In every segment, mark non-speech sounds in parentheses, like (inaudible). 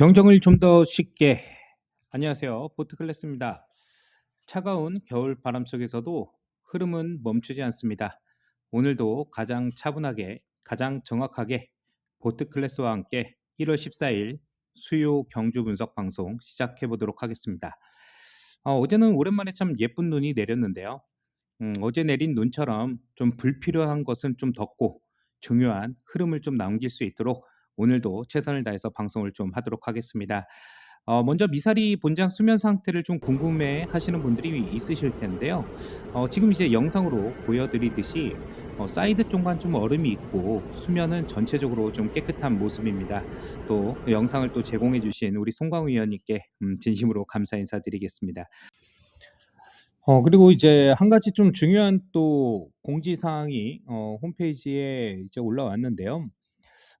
경정을 좀 더 쉽게. 안녕하세요. 보트클래스입니다. 차가운 겨울 바람 속에서도 흐름은 멈추지 않습니다. 오늘도 가장 차분하게, 가장 정확하게 보트클래스와 함께 1월 14일 수요 경주 분석 방송 시작해 보도록 하겠습니다. 어, 제는 오랜만에 참 예쁜 눈이 내렸는데요. 음, 어제 내린 눈처럼 좀 불필요한 것은 좀 덮고 중요한 흐름을 좀 남길 수 있도록 오늘도 최선을 다해서 방송을 좀 하도록 하겠습니다. 어, 먼저 미사리 본장 수면 상태를 좀 궁금해 하시는 분들이 있으실 텐데요. 어, 지금 이제 영상으로 보여드리듯이 어, 사이드 쪽만 좀 얼음이 있고 수면은 전체적으로 좀 깨끗한 모습입니다. 또 영상을 또 제공해 주신 우리 송광우 위원님께 음, 진심으로 감사 인사드리겠습니다. 어 그리고 이제 한 가지 좀 중요한 또 공지사항이 어 홈페이지에 이제 올라왔는데요.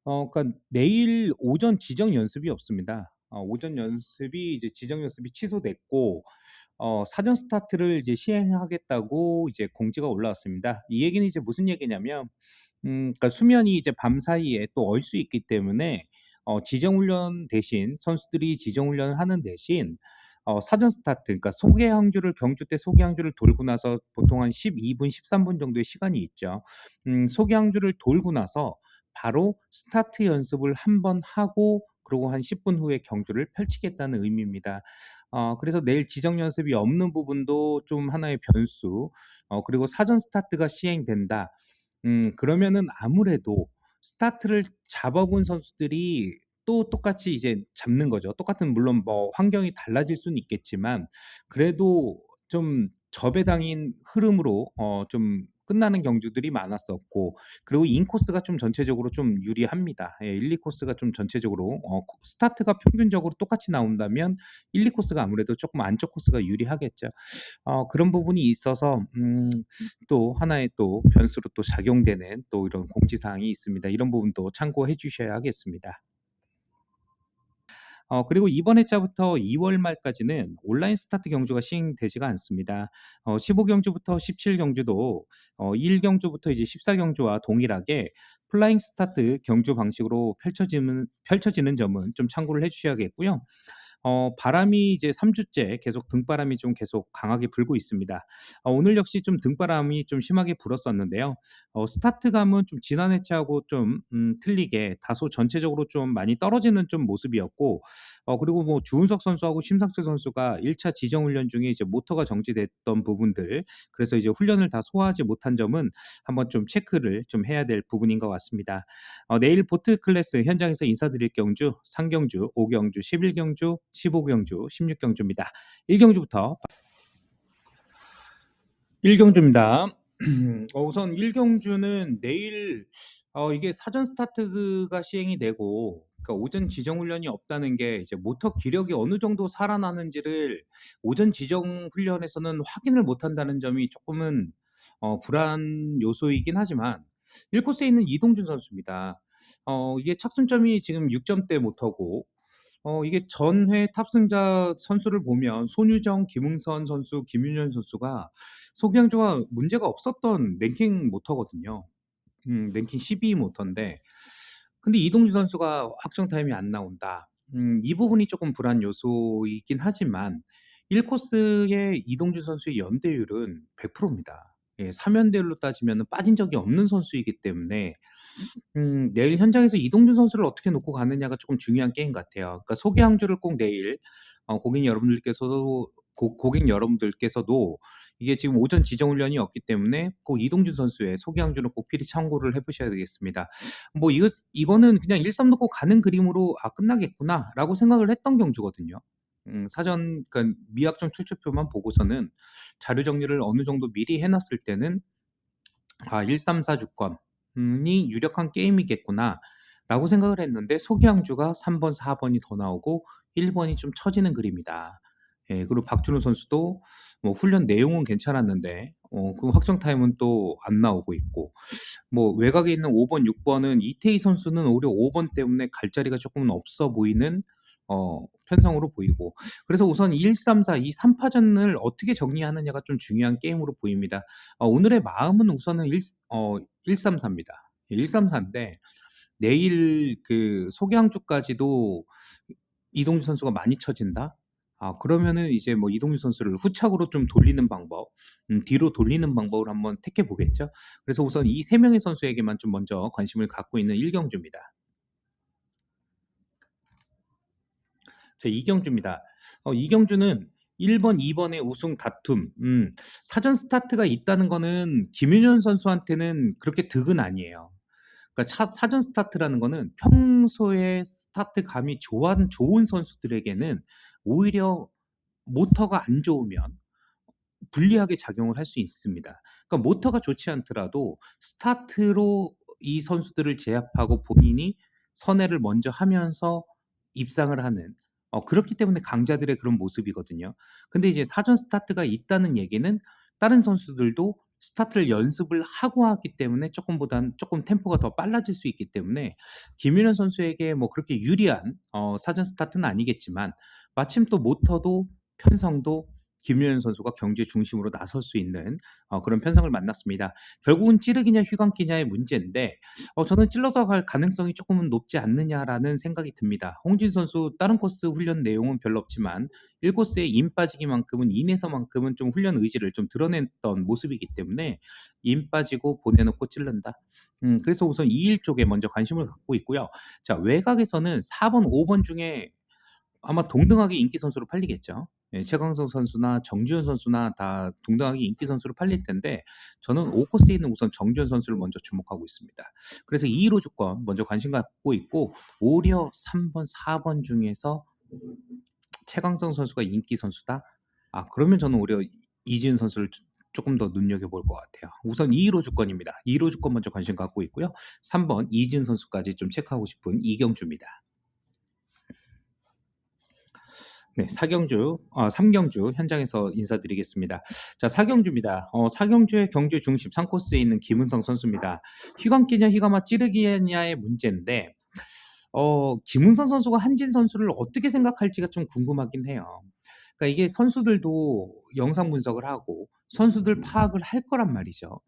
어 그러니까 내일 오전 지정 연습이 없습니다. 어 오전 연습이 이제 지정 연습이 취소됐고 어 사전 스타트를 이제 시행하겠다고 이제 공지가 올라왔습니다. 이 얘기는 이제 무슨 얘기냐면 음 그러니까 수면이 이제 밤 사이에 또 얼 수 있기 때문에 어 지정 훈련 대신 선수들이 지정 훈련을 하는 대신 어 사전 스타트 그러니까 소개 항주를 경주 때 소개 항주를 돌고 나서 보통 한 12분 13분 정도의 시간이 있죠. 음 소개 항주를 돌고 나서 바로 스타트 연습을 한 번 하고 그러고 한 10분 후에 경주를 펼치겠다는 의미입니다. 어 그래서 내일 지정 연습이 없는 부분도 좀 하나의 변수 어 그리고 사전 스타트가 시행된다. 음 그러면은 아무래도 스타트를 잡아 본 선수들이 또 똑같이 이제 잡는 거죠. 똑같은 물론 뭐 환경이 달라질 수는 있겠지만 그래도 좀 저배당인 흐름으로 어 좀 끝나는 경주들이 많았었고 그리고 인코스가 좀 전체적으로 좀 유리합니다. 예 1-2 코스가 좀 전체적으로 어코 스타트가 평균적으로 똑같이 나온다면 1-2 코스가 아무래도 쪼끔 안쪽 코스가 유리하겠죠. 어 그런 부분이 있어서 음 또 하나의 또 변수로 또 작용되는 또 이런 공지사항이 있습니다. 이런 부분도 참고해 주셔야 하겠습니다. 어 그리고 이번 해차부터 2월 말까지는 온라인 스타트 경주가 시행되지가 않습니다. 어 15 경주부터 17 경주도 어 1 경주부터 이제 14 경주와 동일하게 플라잉 스타트 경주 방식으로 펼쳐지는 펼쳐지는 점은 좀 참고를 해 주셔야겠고요. 어 바람이 이제 3 주째 계속 등바람이 좀 계속 강하게 불고 있습니다. 어 오늘 역시 좀 등바람이 좀 심하게 불었었는데요. 어 스타트감은 좀 지난 해차하고 좀 음 틀리게 다소 전체적으로 좀 많이 떨어지는 좀 모습이었고 어 그리고 뭐 주은석 선수하고 심상철 선수가 1차 지정 훈련 중에 이제 모터가 정지됐던 부분들 그래서 이제 훈련을 다 소화하지 못한 점은 한번 좀 체크를 좀 해야 될 부분인 것 같습니다. 어 내일 보트 클래스 현장에서 인사드릴 경주 상경주, 5경주, 11경주, 15경주, 16경주입니다. 1경주부터 1경주입니다. (clears throat) 어 우선 1경주는 내일 어 이게 사전 스타트가 시행이 되고 그러니까 오전 지정 훈련이 없다는 게 이제 모터 기력이 어느 정도 살아나는지를 오전 지정 훈련에서는 확인을 못 한다는 점이 쪼끔은 어 불안 요소이긴 하지만 1 코스에 있는 이동준 선수입니다. 어 이게 착순점이 지금 6 점대 모터고 어 이게 전회 탑승자 선수를 보면 손유정, 김응선 선수, 김윤현 선수가 소개항주가 문제가 없었던 랭킹 모터거든요. 음 랭킹 12위 모터인데 근데 이동주 선수가 확정 타임이 안 나온다. 음 이 부분이 쪼끔 불안 요소이긴 하지만 1 코스의 이동주 선수의 연대율은 100% 입니다. 예 3 연대율로 따지면은 빠진 적이 없는 선수이기 때문에 음 내일 현장에서 이동준 선수를 어떻게 놓고 가느냐가 쪼끔 중요한 게임 같아요. 그러니까 소개 항주를 꼭 내일 어 고객 여러분들께서도 고 고객 여러분들께서도 이게 지금 오전 지정 훈련이 없기 때문에 꼭 이동준 선수의 소개 항주는 꼭 필히 참고를 해 보셔야 되겠습니다. 뭐 이거 이거는 그냥 1-3 놓고 가는 그림으로 '아 끝나겠구나.'라고 생각을 했던 경주거든요. 음 사전 그러니까 미확정 출처표만 보고서는 자료 정리를 어느 정도 미리 해 놨을 때는 '아 1-3-4 주권 이 유력한 게임이겠구나.'라고 생각을 했는데 소개항주가 3 번, 4 번이 더 나오고 1 번이 좀 처지는 그림이다. 예 그리고 박준호 선수도 뭐 훈련 내용은 괜찮았는데 어 그 확정 타임은 또 안 나오고 있고 뭐 외곽에 있는 5 번, 6 번은 이태희 선수는 오히려 5번 때문에 갈 자리가 쪼끔은 없어 보이는 어 편성으로 보이고 그래서 우선 1-3-4이3 파전을 어떻게 정리하느냐가 좀 중요한 게임으로 보입니다. 어 오늘의 마음은 우선은 일어1-3-4 입니다. 1-3-4 인데 내일 그 소개항주까지도 이동주 선수가 많이 처진다? 아, 그러면은 이제 뭐 이동주 선수를 후착으로 좀 돌리는 방법, 음, 뒤로 돌리는 방법을 한번 택해 보겠죠. 그래서 우선 이 세 명의 선수에게만 좀 먼저 관심을 갖고 있는 일경주입니다. 자, 이경주입니다. 어, 이경주는 1번, 2번의 우승 다툼, 음, 사전 스타트가 있다는 거는 김윤현 선수한테는 그렇게 득은 아니에요. 그러니까 차, 사전 스타트라는 거는 평소에 스타트 감이 좋아, 좋은 선수들에게는 오히려 모터가 안 좋으면 불리하게 작용을 할 수 있습니다. 그러니까 모터가 좋지 않더라도 스타트로 이 선수들을 제압하고 본인이 선회를 먼저 하면서 입상을 하는 어, 그렇기 때문에 강자들의 그런 모습이거든요. 근데 이제 사전 스타트가 있다는 얘기는 다른 선수들도 스타트를 연습을 하고 하기 때문에 조금보단 조금 템포가 더 빨라질 수 있기 때문에 김윤현 선수에게 뭐 그렇게 유리한 어, 사전 스타트는 아니겠지만 마침 또 모터도 편성도 김유현 선수가 경제 중심으로 나설 수 있는 어, 그런 편성을 만났습니다. 결국은 찌르기냐 휘감기냐의 문제인데 어, 저는 찔러서 갈 가능성이 조금은 높지 않느냐라는 생각이 듭니다. 홍진 선수 다른 코스 훈련 내용은 별로 없지만 1코스에 임 빠지기만큼은 인에서만큼은 좀 훈련 의지를 좀 드러냈던 모습이기 때문에 임 빠지고 보내놓고 찔른다. 음, 그래서 우선 2일 쪽에 먼저 관심을 갖고 있고요. 자, 외곽에서는 4번, 5번 중에 아마 동등하게 인기 선수로 팔리겠죠. 예, 최강성 선수나 정지현 선수나 다 동등하게 인기 선수로 팔릴 텐데 저는 5코스에 있는 우선 정지현 선수를 먼저 주목하고 있습니다. 그래서 2로 주권 먼저 관심 갖고 있고 오히려 3번, 4번 중에서 최강성 선수가 인기 선수다. 아 그러면 저는 오히려 이지은 선수를 조금 더 눈여겨볼 것 같아요. 우선 2로 주권입니다. 2로 주권 먼저 관심 갖고 있고요. 3번 이지은 선수까지 좀 체크하고 싶은 이경주입니다. 네, 사경주, 어, 삼경주 현장에서 인사드리겠습니다. 자, 사경주입니다. 어, 사경주의 경주 중심 3코스에 있는 김은성 선수입니다. 휘감기냐 휘감아 찌르기냐의 문제인데, 어, 김은성 선수가 한진 선수를 어떻게 생각할지가 좀 궁금하긴 해요. 그러니까 이게 선수들도 영상 분석을 하고 선수들 파악을 할 거란 말이죠.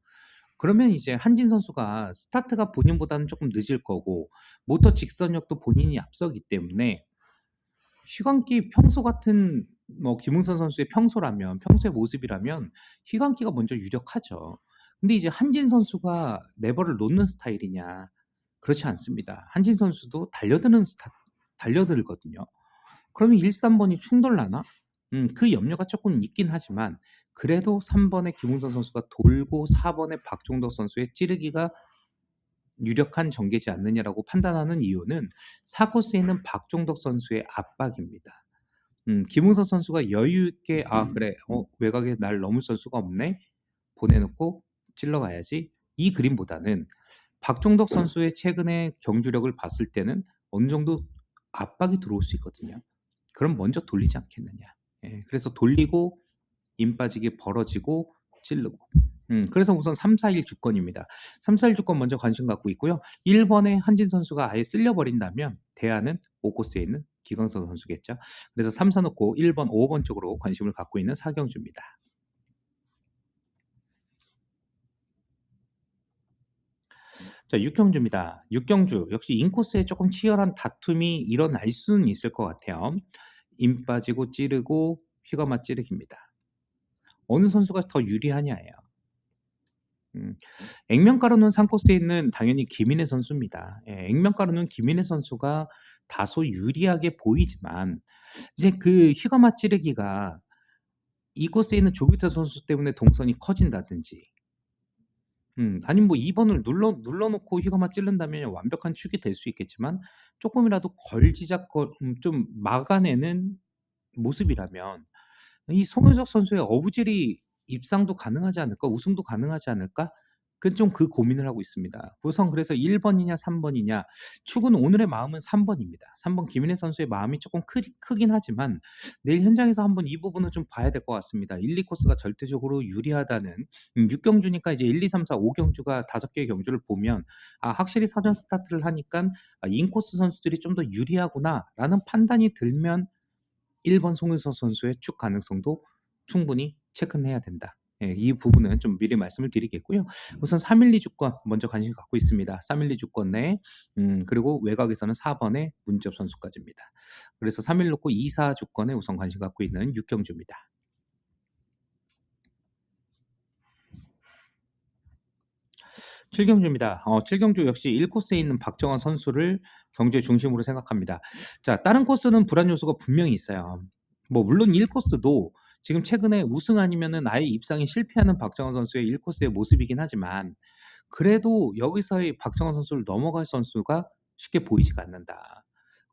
그러면 이제 한진 선수가 스타트가 본인보다는 조금 늦을 거고 모터 직선력도 본인이 앞서기 때문에 휘감기 평소 같은 뭐 김웅선 선수의 평소라면 평소의 모습이라면 휘감기가 먼저 유력하죠. 근데 이제 한진 선수가 레버를 놓는 스타일이냐 그렇지 않습니다. 한진 선수도 달려드는 스타 달려들거든요. 그러면 1, 3번이 충돌나나? 음, 그 염려가 조금 있긴 하지만 그래도 3번의 김웅선 선수가 돌고 4번의 박종덕 선수의 찌르기가 유력한 전개지 않느냐라고 판단하는 이유는 4코스에 있는 박종덕 선수의 압박입니다. 음, 김웅서 선수가 여유 있게 아 그래 어, 외곽에 날 넘을 선수가 없네 보내놓고 찔러가야지 이 그림보다는 박종덕 선수의 최근의 경주력을 봤을 때는 어느 정도 압박이 들어올 수 있거든요. 그럼 먼저 돌리지 않겠느냐. 예, 그래서 돌리고 임 빠지게 벌어지고 찌르고 음, 그래서 우선 3, 4, 1 주권입니다. 3, 4, 1 주권 먼저 관심 갖고 있고요. 1번에 한진 선수가 아예 쓸려버린다면 대안은 5코스에 있는 기광선 선수겠죠. 그래서 3, 4 놓고 1번, 5번 쪽으로 관심을 갖고 있는 사경주입니다. 자, 육경주입니다. 육경주 역시 인코스에 조금 치열한 다툼이 일어날 수는 있을 것 같아요. 임 빠지고 찌르고 휘가마 찌르기입니다. 어느 선수가 더 유리하냐예요. 음, 액면가로는 상코스에 있는 당연히 김인혜 선수입니다. 예, 액면가로는 김인혜 선수가 다소 유리하게 보이지만 이제 그 휘가마 찌르기가 이 코스에 있는 조규태 선수 때문에 동선이 커진다든지 음, 아니면 뭐 2번을 눌러 눌러놓고 휘가마 찌른다면 완벽한 축이 될 수 있겠지만 조금이라도 걸지작 음, 좀 막아내는 모습이라면 이 송윤석 선수의 어부질이 입상도 가능하지 않을까? 우승도 가능하지 않을까? 그좀그 고민을 하고 있습니다. 우선 그래서 1번이냐 3번이냐 축은 오늘의 마음은 3번입니다. 3번 김인혜 선수의 마음이 조금 크, 크긴 하지만 내일 현장에서 한번 이 부분을 좀 봐야 될 것 같습니다. 1, 2코스가 절대적으로 유리하다는 음, 6경주니까 이제 1, 2, 3, 4, 5경주가 5개의 경주를 보면 아 확실히 사전 스타트를 하니까 아, 인코스 선수들이 좀 더 유리하구나라는 판단이 들면 1번 송윤서 선수의 축 가능성도 충분히 체크는 해야 된다. 예, 이 부분은 좀 미리 말씀을 드리겠고요. 우선 312 주권 먼저 관심 갖고 있습니다. 312 주권 내 음, 그리고 외곽에서는 4번의 문지엽 선수까지입니다. 그래서 3일 놓고 24 주권에 우선 관심 갖고 있는 육경주입니다. 7경주입니다. 어, 7경주 역시 1코스에 있는 박정환 선수를 경제 중심으로 생각합니다. 자, 다른 코스는 불안 요소가 분명히 있어요. 뭐 물론 1코스도 지금 최근에 우승 아니면은 아예 입상이 실패하는 박정환 선수의 1코스의 모습이긴 하지만 그래도 여기서의 박정환 선수를 넘어갈 선수가 쉽게 보이지가 않는다.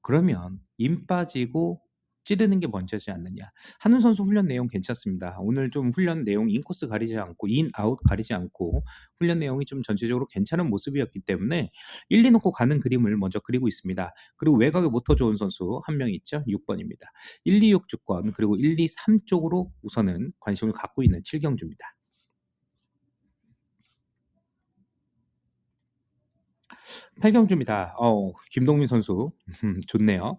그러면 임 빠지고 찌르는 게 먼저지 않느냐. 한우 선수 훈련 내용 괜찮습니다. 오늘 좀 훈련 내용 인코스 가리지 않고 인, 아웃 가리지 않고 훈련 내용이 좀 전체적으로 괜찮은 모습이었기 때문에 1, 2 놓고 가는 그림을 먼저 그리고 있습니다. 그리고 외곽에 모터 좋은 선수 한 명 있죠. 6번입니다. 1, 2, 6 주권 그리고 1, 2, 3 쪽으로 우선은 관심을 갖고 있는 7경주입니다. 8경주입니다. 어, 김동민 선수 (laughs) 좋네요.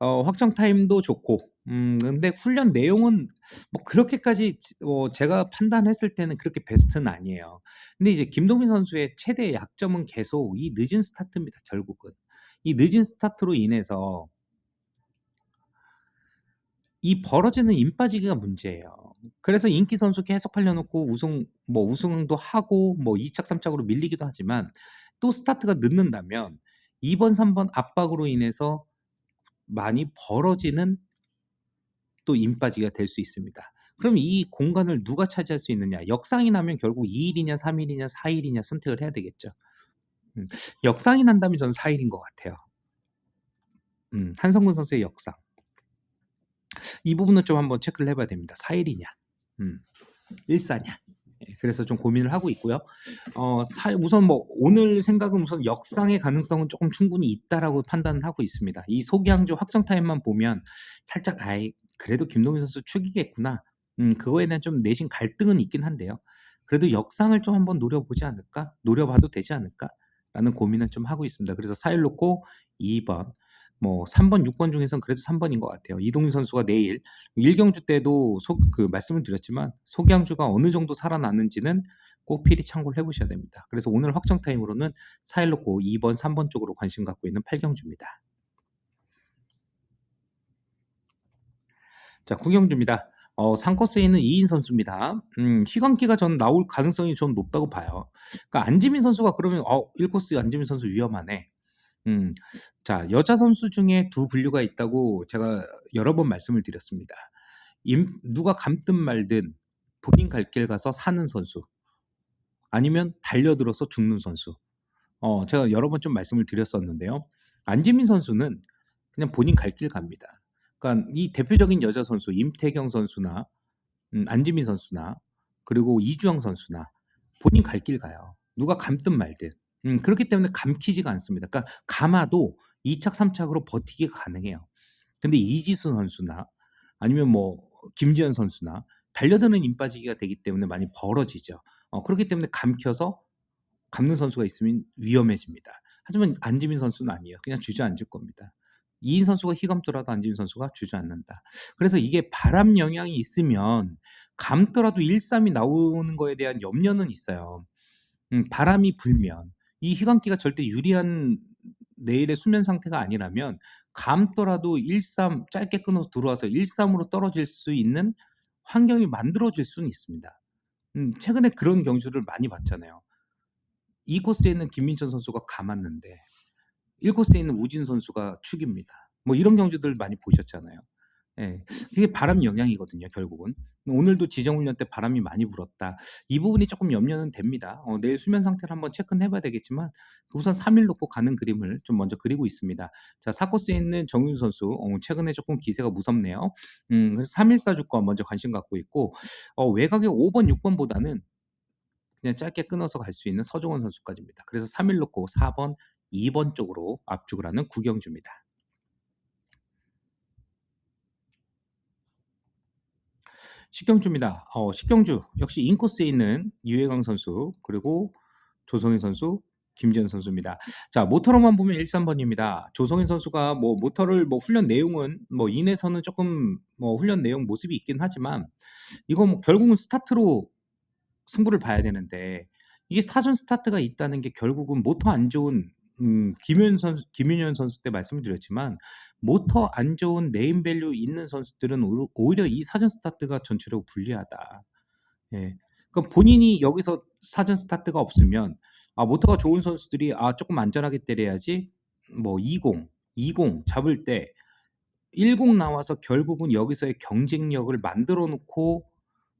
어, 확정 타임도 좋고, 음, 근데 훈련 내용은 뭐 그렇게까지 어, 제가 판단했을 때는 그렇게 베스트는 아니에요. 근데 이제 김동민 선수의 최대 약점은 계속 이 늦은 스타트입니다. 결국은 이 늦은 스타트로 인해서 이 벌어지는 임 빠지기가 문제예요. 그래서 인기 선수 계속 팔려놓고 우승 뭐 우승도 하고 뭐 2착 3착으로 밀리기도 하지만 또 스타트가 늦는다면 2번 3번 압박으로 인해서 많이 벌어지는 또 임빠지가 될 수 있습니다. 그럼 이 공간을 누가 차지할 수 있느냐? 역상이 나면 결국 2일이냐, 3일이냐, 4일이냐 선택을 해야 되겠죠. 음, 역상이 난다면 저는 4일인 것 같아요. 음, 한성근 선수의 역상. 이 부분은 좀 한번 체크를 해봐야 됩니다. 4일이냐, 음, 1사냐. 예, 그래서 좀 고민을 하고 있고요. 어, 사, 우선 뭐 오늘 생각은 우선 역상의 가능성은 조금 충분히 있다라고 판단을 하고 있습니다. 이 소기항조 확정 타임만 보면 살짝 아이 그래도 김동민 선수 축이겠구나. 음, 그거에 대한 좀 내심 갈등은 있긴 한데요. 그래도 역상을 좀 한번 노려보지 않을까? 노려봐도 되지 않을까? 라는 고민은 좀 하고 있습니다. 그래서 4일 놓고 2번, 뭐 3번, 6번 중에선 그래도 3번인 것 같아요. 이동희 선수가 내일 1경주 때도 소, 그 말씀을 드렸지만 소경주가 어느 정도 살아났는지는 꼭 필히 참고를 해보셔야 됩니다. 그래서 오늘 확정 타임으로는 4일 놓고 2번, 3번 쪽으로 관심 갖고 있는 8경주입니다. 자, 구경주입니다. 어, 상코스에 있는 이인 선수입니다. 음, 희광기가 전 나올 가능성이 좀 높다고 봐요. 그러니까 안지민 선수가 그러면 어, 1코스 안지민 선수 위험하네. 음. 자, 여자 선수 중에 두 분류가 있다고 제가 여러 번 말씀을 드렸습니다. 임, 누가 감든 말든 본인 갈 길 가서 사는 선수. 아니면 달려들어서 죽는 선수. 어, 제가 여러 번 좀 말씀을 드렸었는데요. 안지민 선수는 그냥 본인 갈 길 갑니다. 그러니까 이 대표적인 여자 선수 임태경 선수나 음, 안지민 선수나 그리고 이주영 선수나 본인 갈 길 가요. 누가 감든 말든. 음, 그렇기 때문에 감키지가 않습니다. 그러니까 감아도 2착, 3착으로 버티기가 가능해요. 근데 이지수 선수나 아니면 뭐 김지현 선수나 달려드는 임빠지기가 되기 때문에 많이 벌어지죠. 어, 그렇기 때문에 감켜서 감는 선수가 있으면 위험해집니다. 하지만 안지민 선수는 아니에요. 그냥 주저앉을 겁니다. 이인 선수가 휘감더라도 안지민 선수가 주저앉는다. 그래서 이게 바람 영향이 있으면 감더라도 1-3이 나오는 거에 대한 염려는 있어요. 음, 바람이 불면 이 희광기가 절대 유리한 내일의 수면 상태가 아니라면 감더라도 1-3 짧게 끊어서 들어와서 1-3으로 떨어질 수 있는 환경이 만들어질 수는 있습니다. 음, 최근에 그런 경주를 많이 봤잖아요. 이 코스에 있는 김민철 선수가 감았는데 1코스에 있는 우진 선수가 축입니다. 뭐 이런 경주들 많이 보셨잖아요. 예. 그게 바람 영향이거든요, 결국은. 오늘도 지정훈련 때 바람이 많이 불었다. 이 부분이 조금 염려는 됩니다. 어, 내일 수면 상태를 한번 체크는 해봐야 되겠지만 우선 3일 놓고 가는 그림을 좀 먼저 그리고 있습니다. 자, 사코스에 있는 정윤 선수 어, 최근에 조금 기세가 무섭네요. 음, 그래서 3일사 주권 먼저 관심 갖고 있고 어, 외곽의 5번, 6번보다는 그냥 짧게 끊어서 갈 수 있는 서종원 선수까지입니다. 그래서 3일 놓고 4번, 2번 쪽으로 압축을 하는 구경주입니다. 식경주입니다. 어, 식경주 역시 인코스에 있는 유해강 선수 그리고 조성인 선수, 김지현 선수입니다. 자 모터로만 보면 1, 3번입니다. 조성인 선수가 뭐 모터를 뭐 훈련 내용은 뭐 인에서는 조금 뭐 훈련 내용 모습이 있긴 하지만 이거 뭐 결국은 스타트로 승부를 봐야 되는데 이게 사전 스타트가 있다는 게 결국은 모터 안 좋은 음, 김윤 선수, 김윤현 선수 때 말씀을 드렸지만 모터 안 좋은 네임밸류 있는 선수들은 오히려- 이 사전 스타트가 전체적으로 불리하다. 예. 그럼 본인이 여기서 사전 스타트가 없으면 아 모터가 좋은 선수들이 아 조금 안전하게 때려야지 뭐 20, 20 잡을 때 10 나와서 결국은 여기서의 경쟁력을 만들어 놓고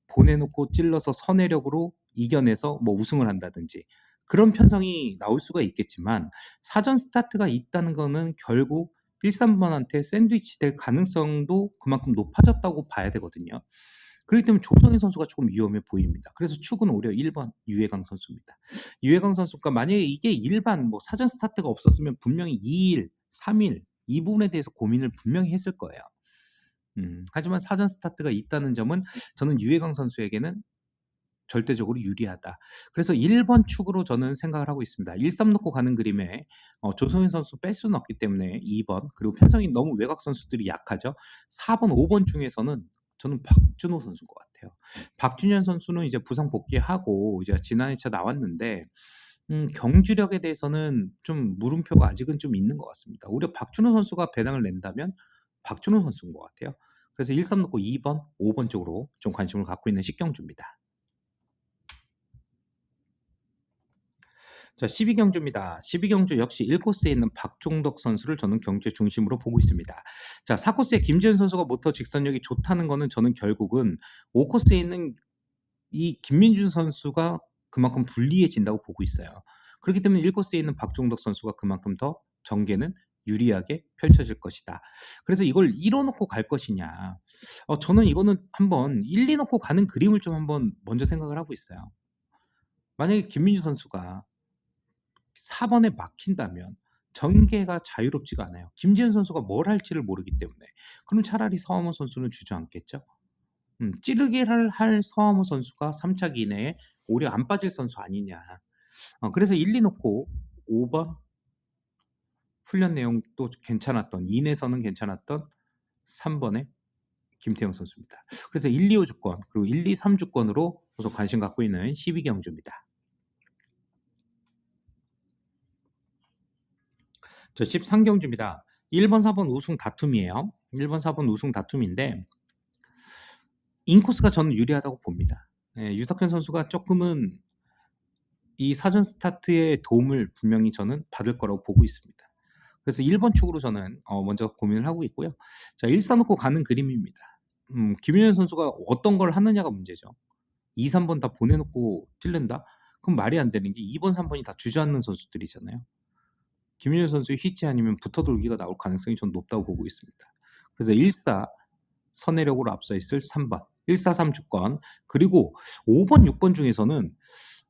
보내놓고 찔러서 선회력으로 이겨내서 뭐 우승을 한다든지 그런 편성이 나올 수가 있겠지만 사전 스타트가 있다는 거는 결국 1, 3번한테 샌드위치 될 가능성도 그만큼 높아졌다고 봐야 되거든요. 그렇기 때문에 조성희 선수가 조금 위험해 보입니다. 그래서 축은 오히려 1번 유해강 선수입니다. 유해강 선수가 만약에 이게 일반 뭐 사전 스타트가 없었으면 분명히 2일, 3일 이 부분에 대해서 고민을 분명히 했을 거예요. 음, 하지만 사전 스타트가 있다는 점은 저는 유해강 선수에게는 절대적으로 유리하다. 그래서 1번 축으로 저는 생각을 하고 있습니다. 1, 3 놓고 가는 그림에 어, 조성인 선수 뺄 수는 없기 때문에 2번 그리고 편성이 너무 외곽 선수들이 약하죠. 4번, 5번 중에서는 저는 박준호 선수인 것 같아요. 박준현 선수는 이제 부상 복귀하고 이제 지난 2차 나왔는데 음, 경주력에 대해서는 좀 물음표가 아직은 좀 있는 것 같습니다. 오히려 박준호 선수가 배당을 낸다면 박준호 선수인 것 같아요. 그래서 1, 3 놓고 2번, 5번 쪽으로 좀 관심을 갖고 있는 식경주입니다. 자, 12경주입니다. 12경주 역시 1코스에 있는 박종덕 선수를 저는 경주 중심으로 보고 있습니다. 자, 4코스에 김지현 선수가 모터 직선력이 좋다는 거는 저는 결국은 5코스에 있는 이 김민준 선수가 그만큼 불리해진다고 보고 있어요. 그렇기 때문에 1코스에 있는 박종덕 선수가 그만큼 더 전개는 유리하게 펼쳐질 것이다. 그래서 이걸 1호 놓고 갈 것이냐. 어, 저는 이거는 한번 1, 2 놓고 가는 그림을 좀 한번 먼저 생각을 하고 있어요. 만약에 김민주 선수가 4번에 막힌다면 전개가 자유롭지가 않아요. 김지현 선수가 뭘 할지를 모르기 때문에. 그럼 차라리 서하모 선수는 주저앉겠죠? 음, 찌르기를 할 서하모 선수가 3차 기내에 오히려 안 빠질 선수 아니냐. 어, 그래서 1, 2 놓고 5번 훈련 내용도 괜찮았던 2내서는 괜찮았던 3번의 김태형 선수입니다. 그래서 1, 2, 5 주권 그리고 1, 2, 3 주권으로 우선 관심 갖고 있는 12경주입니다. 저 13경주입니다. 1번, 4번 우승 다툼이에요. 1번, 4번 우승 다툼인데 인코스가 저는 유리하다고 봅니다. 예, 유석현 선수가 조금은 이 사전 스타트의 도움을 분명히 저는 받을 거라고 보고 있습니다. 그래서 1번 축으로 저는 어, 먼저 고민을 하고 있고요. 자, 1, 4 놓고 가는 그림입니다. 음, 김윤현 선수가 어떤 걸 하느냐가 문제죠. 2, 3번 다 보내놓고 찔른다? 그럼 말이 안 되는 게 2번, 3번이 다 주저앉는 선수들이잖아요. 김윤현 선수의 휘치 아니면 붙어 돌기가 나올 가능성이 좀 높다고 보고 있습니다. 그래서 1, 4 선회력으로 앞서 있을 3번, 1, 4, 3 주권 그리고 5번, 6번 중에서는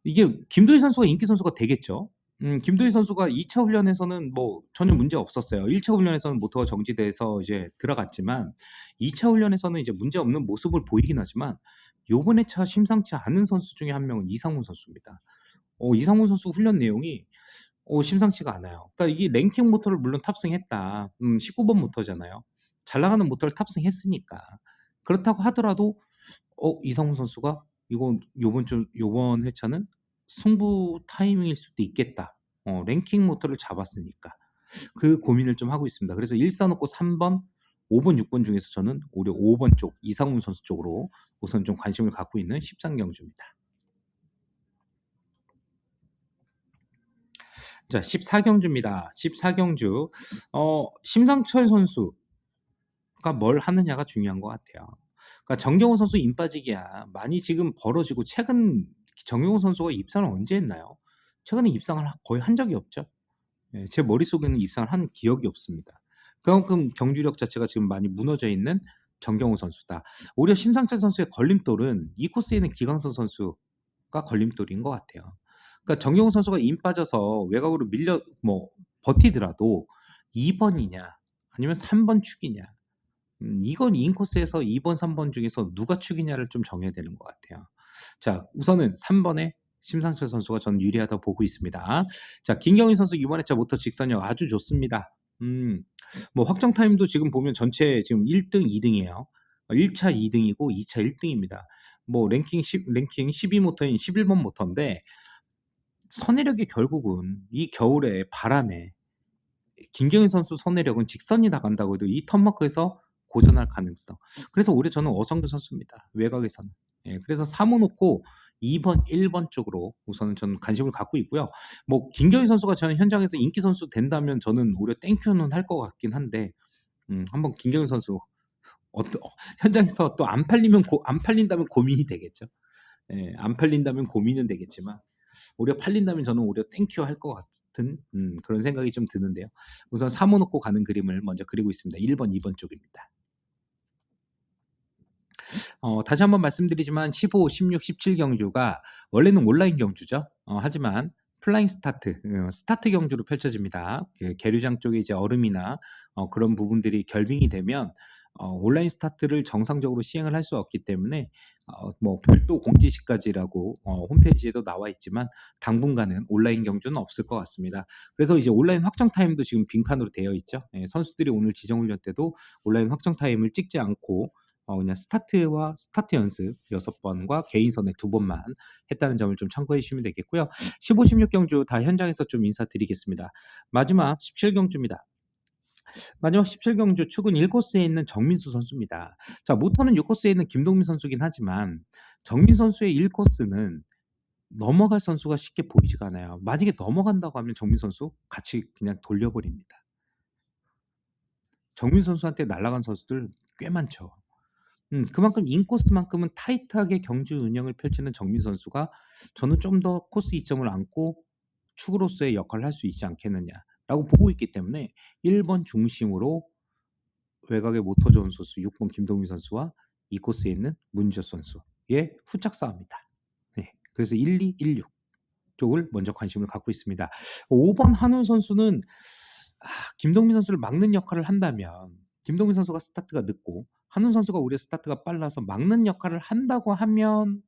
이게 김도희 선수가 인기 선수가 되겠죠. 음, 김도희 선수가 2차 훈련에서는 뭐 전혀 문제 없었어요. 1차 훈련에서는 모터가 정지돼서 이제 들어갔지만 2차 훈련에서는 이제 문제 없는 모습을 보이긴 하지만 요번에 차 심상치 않은 선수 중에 한 명은 이상훈 선수입니다. 어, 이상훈 선수 훈련 내용이 어, 심상치가 않아요. 그러니까 이게 랭킹 모터를 물론 탑승했다. 음, 19번 모터잖아요. 잘 나가는 모터를 탑승했으니까. 그렇다고 하더라도 어, 이상훈 선수가 이건 요번 주 요번 회차는 승부 타이밍일 수도 있겠다. 어, 랭킹 모터를 잡았으니까. 그 고민을 좀 하고 있습니다. 그래서 1, 4 놓고 3번, 5번, 6번 중에서 저는 오히려 5번 쪽, 이상훈 선수 쪽으로 우선 좀 관심을 갖고 있는 13경주입니다. 자, 14경주입니다. 14경주. 어, 심상철 선수가 뭘 하느냐가 중요한 것 같아요. 그러니까 정경호 선수 임 빠지기야 많이 지금 벌어지고 최근 정경호 선수가 입상을 언제 했나요? 최근에 입상을 거의 한 적이 없죠. 예, 제 머릿속에는 입상을 한 기억이 없습니다. 그만큼 경주력 자체가 지금 많이 무너져 있는 정경호 선수다. 오히려 심상철 선수의 걸림돌은 이 코스에 있는 기강선 선수가 걸림돌인 것 같아요. 그러니까 정경호 선수가 임 빠져서 외곽으로 밀려 뭐 버티더라도 2번이냐 아니면 3번 축이냐 음, 이건 인코스에서 2번, 3번 중에서 누가 축이냐를 좀 정해야 되는 것 같아요. 자, 우선은 3번에 심상철 선수가 전 유리하다고 보고 있습니다. 자, 김경희 선수 이번에 차 모터 직선력 아주 좋습니다. 음, 뭐 확정 타임도 지금 보면 전체 지금 1등, 2등이에요. 1차 2등이고 2차 1등입니다. 뭐 랭킹 10, 랭킹 12 모터인 11번 모터인데 선회력이 결국은 이 겨울에 바람에 김경희 선수 선회력은 직선이 나간다고 해도 이 턴마크에서 고전할 가능성. 그래서 올해 저는 어성규 선수입니다. 외곽에서는. 예, 그래서 3호 놓고 2번, 1번 쪽으로 우선은 저는 관심을 갖고 있고요. 뭐 김경희 선수가 저는 현장에서 인기 선수 된다면 저는 오히려 땡큐는 할 것 같긴 한데 음, 한번 김경희 선수 어떠, 현장에서 또 안 팔리면 고, 안 팔린다면 고민이 되겠죠. 예, 안 팔린다면 고민은 되겠지만 오히려 팔린다면 저는 오히려 땡큐 할 것 같은 음, 그런 생각이 좀 드는데요. 우선 3호 놓고 가는 그림을 먼저 그리고 있습니다. 1번, 2번 쪽입니다. 어, 다시 한번 말씀드리지만 15, 16, 17 경주가 원래는 온라인 경주죠. 어, 하지만 플라잉 스타트, 어, 스타트 경주로 펼쳐집니다. 그 계류장 쪽에 이제 얼음이나 어, 그런 부분들이 결빙이 되면 어, 온라인 스타트를 정상적으로 시행을 할 수 없기 때문에 어, 뭐 별도 공지시까지라고 어, 홈페이지에도 나와 있지만 당분간은 온라인 경주는 없을 것 같습니다. 그래서 이제 온라인 확정 타임도 지금 빈칸으로 되어 있죠. 예, 선수들이 오늘 지정 훈련 때도 온라인 확정 타임을 찍지 않고 어, 그냥 스타트와 스타트 연습 6번과 개인선에 2번만 했다는 점을 좀 참고해 주시면 되겠고요. 15, 16경주 다 현장에서 좀 인사드리겠습니다. 마지막 17경주입니다. 마지막 17경주 축은 1코스에 있는 정민수 선수입니다. 자, 모터는 6코스에 있는 김동민 선수긴 하지만 정민 선수의 1코스는 넘어갈 선수가 쉽게 보이지가 않아요. 만약에 넘어간다고 하면 정민 선수 같이 그냥 돌려버립니다. 정민 선수한테 날아간 선수들 꽤 많죠. 음, 그만큼 인코스만큼은 타이트하게 경주 운영을 펼치는 정민 선수가 저는 좀 더 코스 이점을 안고 축으로서의 역할을 할 수 있지 않겠느냐 라고 보고 있기 때문에 1번 중심으로 외곽의 모터 좋은 선수 6번 김동민 선수와 이 코스에 있는 문지호 선수의 후짝 싸움입니다. 네, 그래서 1, 2, 1, 6 쪽을 먼저 관심을 갖고 있습니다. 5번 한우 선수는 아, 김동민 선수를 막는 역할을 한다면 김동민 선수가 스타트가 늦고 한훈 선수가 오히려 스타트가 빨라서 막는 역할을 한다고 하면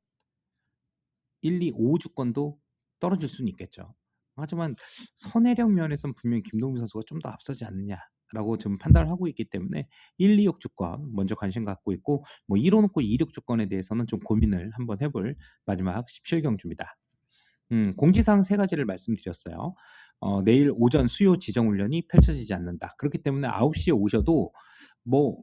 1, 2, 5 주권도 떨어질 수는 있겠죠. 하지만 선회력 면에서는 분명히 김동민 선수가 좀 더 앞서지 않느냐라고 지금 판단을 하고 있기 때문에 1, 2, 6 주권 먼저 관심 갖고 있고 뭐 1호 놓고 2, 6 주권에 대해서는 좀 고민을 한번 해볼 마지막 17경주입니다. 음, 공지사항 세 가지를 말씀드렸어요. 어, 내일 오전 수요 지정 훈련이 펼쳐지지 않는다. 그렇기 때문에 9시에 오셔도 뭐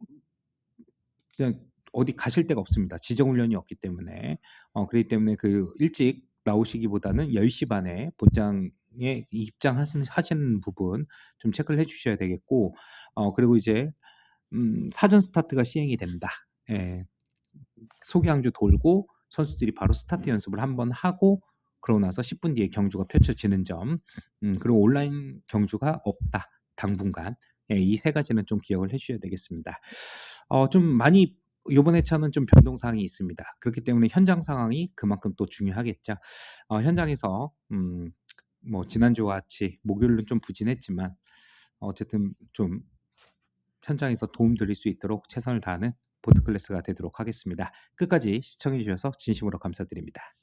그냥 어디 가실 데가 없습니다. 지정 훈련이 없기 때문에. 어, 그렇기 때문에 그 일찍 나오시기보다는 10시 반에 본장 에 입장하시는 부분 좀 체크를 해 주셔야 되겠고, 어, 그리고 이제, 음, 사전 스타트가 시행이 된다. 예. 소개항주 돌고 선수들이 바로 스타트 연습을 한번 하고, 그러고 나서 10분 뒤에 경주가 펼쳐지는 점, 음, 그리고 온라인 경주가 없다. 당분간. 예, 이세 가지는 좀 기억을 해 주셔야 되겠습니다. 어, 좀 많이 요번 회차는 좀 변동 사항이 있습니다. 그렇기 때문에 현장 상황이 그만큼 또 중요하겠죠. 어, 현장에서 음, 뭐 지난주와 같이 목요일은 좀 부진했지만 어쨌든 좀 현장에서 도움 드릴 수 있도록 최선을 다하는 보트 클래스가 되도록 하겠습니다. 끝까지 시청해 주셔서 진심으로 감사드립니다.